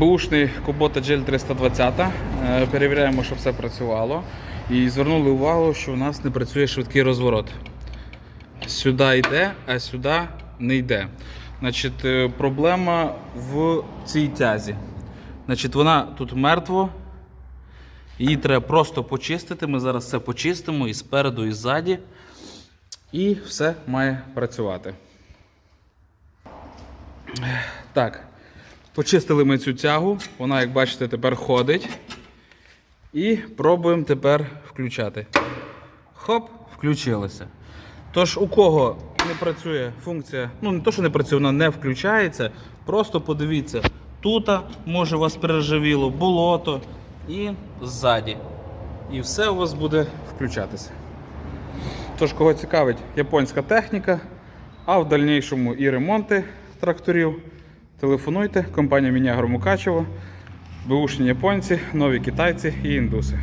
Бушний Kubota GL 320. Е, Перевіряємо, щоб все працювало. І звернули увагу, що у нас не працює швидкий розворот. Сюди йде, а сюди не йде. Значить, е, проблема в цій тязі. Значить, вона тут мертво. Її треба просто почистити. Ми зараз все почистимо і спереду, і ззаді. І все має працювати. Так, почистили ми цю тягу. Вона, як бачите, тепер ходить. І пробуємо тепер включати. Хоп, включилося. Тож, у кого не працює функція, ну не то, що не працює, вона не включається. Просто подивіться, тут може у вас переживіло, болото і ззаді. І все у вас буде включатися. Тож, кого цікавить японська техніка, а в дальнішому і ремонти тракторів, телефонуйте. Компанія Мінягро Мукачево, бушні японці, нові китайці і індуси.